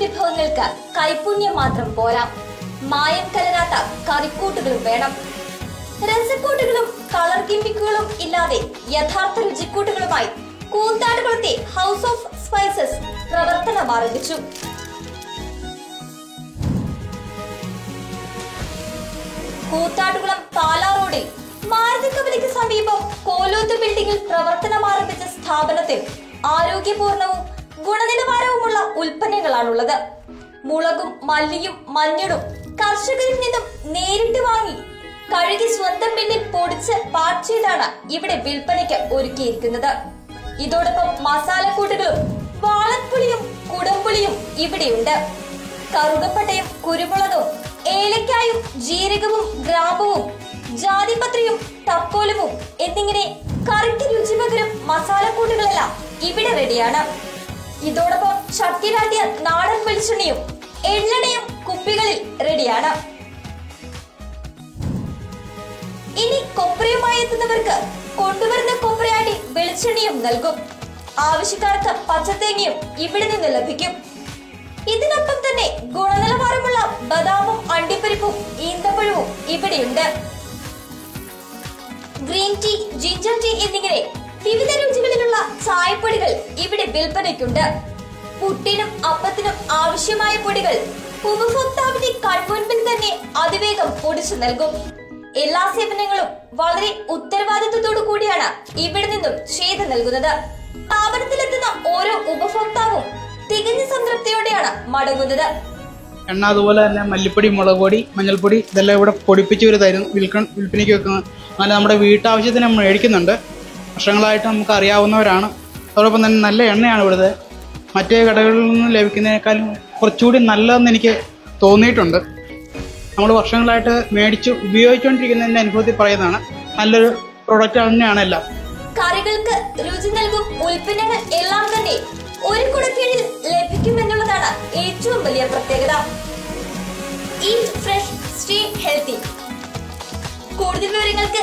പാചകങ്ങൾക്ക് കൈപുണ്യം മാത്രം പോരാ. മായം കലരാത്ത കറിക്കൂട്ടുകളും വേണം. രസക്കൂട്ടുകളും കളർ കിമ്പിക്കുകളും ഇല്ലാതെ യഥാർത്ഥ രുചിക്കൂട്ടുകളുമായി കൂത്താടുകുളത്തെ ഹൗസ് ഓഫ് സ്പൈസസ് പ്രവർത്തനം ആരംഭിച്ചു. പാലാ റോഡിൽ മാരുതി കവലയ്ക്ക് സമീപം കോലോത്ത് ബിൽഡിംഗിൽ പ്രവർത്തനം ആരംഭിച്ച സ്ഥാപനത്തിൽ ആരോഗ്യപൂർണവും ഗുണനിലവാരവുമുള്ള ഉൽപ്പന്നങ്ങളാണുള്ളത്. മുളകും മല്ലിയും മഞ്ഞളും കർഷകരിൽ നിന്നും നേരിട്ട് വാങ്ങി കഴുകി സ്വന്തം മില്ലിൽ പൊടിച്ച് പാക്ക് ചെയ്താണ് ഇവിടെ വിൽപ്പനയ്ക്ക് ഒരുക്കിയിരിക്കുന്നത്. ഇതോടൊപ്പം മസാലക്കൂട്ടുകളും വാളപ്പുളിയും കുടംപുളിയും ഇവിടെയുണ്ട്. കറുകപ്പട്ടയും കുരുമുളകും ഏലക്കായും ജീരകവും ഗ്രാമ്പുവും ജാതിപത്രിയും തക്കോലവും എന്നിങ്ങനെ കറിക്ക് രുചി പകരം മസാലക്കൂട്ടുകളെല്ലാം ഇവിടെ റെഡിയാണ്. ഇതോടൊപ്പം ചട്ടിലാട്ടിയ നാടൻ വെളിച്ചെണ്ണയും എള്ളെണ്ണയും കുപ്പികളിൽ റെഡിയാണ്. ഇനി കൊപ്രയുമായി എത്തുന്നവർക്ക് കൊണ്ടുവരുന്ന കൊപ്രയാട്ടി വെളിച്ചെണ്ണയും നൽകും. ആവശ്യക്കാർക്ക് പച്ചത്തേങ്ങയും ഇവിടെ നിന്ന് ലഭിക്കും. ഇതിനൊപ്പം തന്നെ ഗുണനിലവാരമുള്ള ബദാമും അണ്ടിപ്പരിപ്പും ഈന്തപ്പഴവും ഇവിടെയുണ്ട്. ഗ്രീൻ ടീ ജിഞ്ചർ ടീ എന്നിങ്ങനെ വിവിധ രുചികളിലുള്ള ചായപ്പൊടികൾ ഇവിടെ വിൽപ്പനയ്ക്കുണ്ട്. പുട്ടിനും അപ്പത്തിനും ആവശ്യമായ പൊടികൾ ഉപഭോക്താവിന്റെ കൺമുൻപിൽ തന്നെ അതിവേഗം പൊടിച്ചു നൽകും. എല്ലാ സേവനങ്ങളും വളരെ ഉത്തരവാദിത്വത്തോടു കൂടിയാണ് ഇവിടെ നിന്നും ചെയ്തു നൽകുന്നത്. സ്ഥാപനത്തിലെത്തുന്ന ഓരോ ഉപഭോക്താവും തികഞ്ഞ സംതൃപ്തിയോടെയാണ് മടങ്ങുന്നത്. എണ്ണ അതുപോലെ തന്നെ മല്ലിപ്പൊടി മുളക് പൊടി മഞ്ഞൾപ്പൊടി ഇതെല്ലാം ഇവിടെ പൊടിപ്പിച്ച് ഇവർ തരും വിൽക്കൺ വിൽപ്പനയ്ക്ക് വെക്കുന്നത് അങ്ങനെ നമ്മുടെ വീട്ടാവശ്യത്തിന് നമ്മൾ മേടിക്കുന്നുണ്ട്. വർഷങ്ങളായിട്ട് നമുക്ക് അറിയാവുന്നവരാണ് അതോടൊപ്പം തന്നെ നല്ല എണ്ണയാണ് ഇവിടുത്തെ. മറ്റേ കടകളിൽ നിന്ന് ലഭിക്കുന്നതിനേക്കാളും കുറച്ചുകൂടി നല്ലതെന്ന് എനിക്ക് തോന്നിയിട്ടുണ്ട്. നമ്മൾ വർഷങ്ങളായിട്ട് മേടിച്ച് ഉപയോഗിച്ചുകൊണ്ടിരിക്കുന്നതിന്റെ അനുഭവത്തിൽ പറയുന്നതാണ് നല്ലൊരു പ്രൊഡക്റ്റ് തന്നെയാണ് എല്ലാം. കറികൾക്ക് രുചി നൽകും ഉൽപ്പന്നങ്ങൾ എല്ലാം തന്നെ ഒരു കുടക്കീഴിൽ ലഭിക്കുമെന്നുള്ളതാണ് ഏറ്റവും വലിയ പ്രത്യേകത. ഈറ്റ് ഫ്രഷ് സ്റ്റേ ഹെൽത്തി കൂടുതൽ വിവരങ്ങൾക്ക്